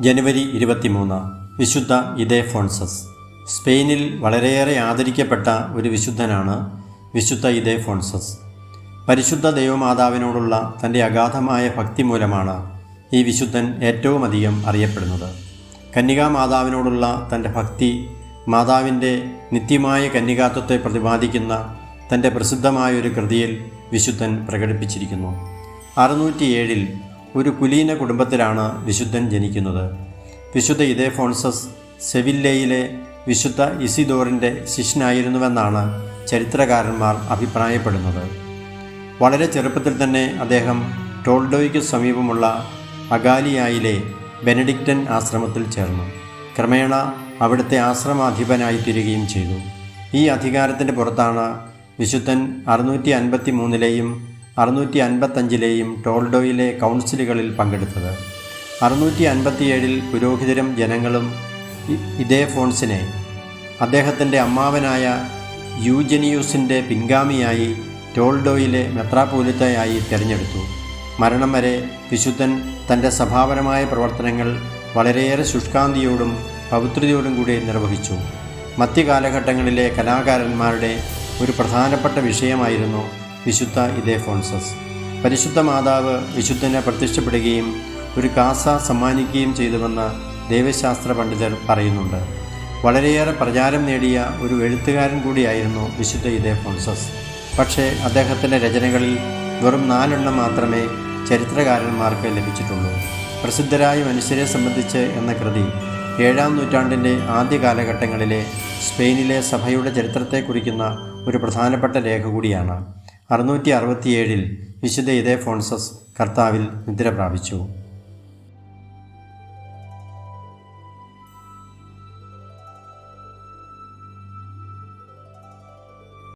ജനുവരി ഇരുപത്തിമൂന്ന്. വിശുദ്ധ ഇതേ ഫോൺസസ് സ്പെയിനിൽ വളരെയേറെ ആദരിക്കപ്പെട്ട ഒരു വിശുദ്ധനാണ് വിശുദ്ധ ഇതേ ഫോൺസസ് പരിശുദ്ധ ദൈവമാതാവിനോടുള്ള തന്റെ അഗാധമായ ഭക്തി മൂലമാണ് ഈ വിശുദ്ധൻ ഏറ്റവും അധികം അറിയപ്പെടുന്നത്. കന്യകാ മാതാവിനോടുള്ള തന്റെ ഭക്തി മാതാവിന്റെ നിത്യമായ കന്യകാത്വത്തെ പ്രതിപാദിക്കുന്ന തന്റെ പ്രസിദ്ധമായൊരു കൃതിയിൽ വിശുദ്ധൻ പ്രകടിപ്പിച്ചിരിക്കുന്നു. അറുന്നൂറ്റിയേഴിൽ ഒരു കുലീന കുടുംബത്തിലാണ് വിശുദ്ധൻ ജനിക്കുന്നത്. വിശുദ്ധ ഇദേഫോൺസസ് സെവില്ലയിലെ വിശുദ്ധ ഇസിദോറിന്റെ ശിഷ്യനായിരുന്നുവെന്നാണ് ചരിത്രകാരന്മാർ അഭിപ്രായപ്പെടുന്നത്. വളരെ ചെറുപ്പത്തിൽ തന്നെ അദ്ദേഹം ടോൾഡോയ്ക്ക് സമീപമുള്ള അഗാലിയായിലെ ബെനഡിക്റ്റൻ ആശ്രമത്തിൽ ചേർന്നു. ക്രമേണ അവിടുത്തെ ആശ്രമാധിപനായി തീരുകയും ചെയ്തു. ഈ അധികാരത്തിന്റെ പുറത്താണ് വിശുദ്ധൻ അറുന്നൂറ്റി അൻപത്തി മൂന്നിലെയും അറുന്നൂറ്റി അൻപത്തഞ്ചിലെയും ടോൾഡോയിലെ കൗൺസിലുകളിൽ പങ്കെടുത്തത്. അറുന്നൂറ്റി അൻപത്തിയേഴിൽ പുരോഹിതരും ജനങ്ങളും ഇതേ ഫോൺസിനെ അദ്ദേഹത്തിന്റെ അമ്മാവനായ യൂജനിയൂസിന്റെ പിൻഗാമിയായി ടോൾഡോയിലെ മെത്രാപോലിത്തയായി തിരഞ്ഞെടുത്തു. മരണം വരെ വിശുദ്ധൻ തന്റെ സഭാപരമായ പ്രവർത്തനങ്ങൾ വളരെയേറെ ശുഷ്കാന്തിയോടും പവിത്രതയോടും കൂടി നിർവഹിച്ചു. മധ്യകാലഘട്ടങ്ങളിലെ കലാകാരന്മാരുടെ ഒരു പ്രധാനപ്പെട്ട വിഷയമായിരുന്നു വിശുദ്ധ ഇദേഫോൺസസ് പരിശുദ്ധ മാതാവ് വിശുദ്ധനെ പ്രത്യക്ഷപ്പെടുകയും ഒരു കാസ സമ്മാനിക്കുകയും ചെയ്തുവെന്ന് ദൈവശാസ്ത്ര പണ്ഡിതർ പറയുന്നുണ്ട്. വളരെയേറെ പ്രചാരം നേടിയ ഒരു എഴുത്തുകാരൻ കൂടിയായിരുന്നു വിശുദ്ധ ഇദേഫോൺസസ് പക്ഷേ അദ്ദേഹത്തിന്റെ രചനകളിൽ വെറും നാലെണ്ണം മാത്രമേ ചരിത്രകാരന്മാർക്ക് ലഭിച്ചിട്ടുള്ളൂ. പ്രസിദ്ധരായ മനുഷ്യരെ സംബന്ധിച്ച് എന്ന കൃതി ഏഴാം നൂറ്റാണ്ടിന്റെ ആദ്യ കാലഘട്ടങ്ങളിലെ സ്പെയിനിലെ സഭയുടെ ചരിത്രത്തെ കുറിക്കുന്ന ഒരു പ്രധാനപ്പെട്ട രേഖ കൂടിയാണ്. അറുന്നൂറ്റി അറുപത്തിയേഴിൽ വിശുദ്ധ ഇതേ ഫോൺസസ് കർത്താവിൽ നിദ്ര പ്രാപിച്ചു.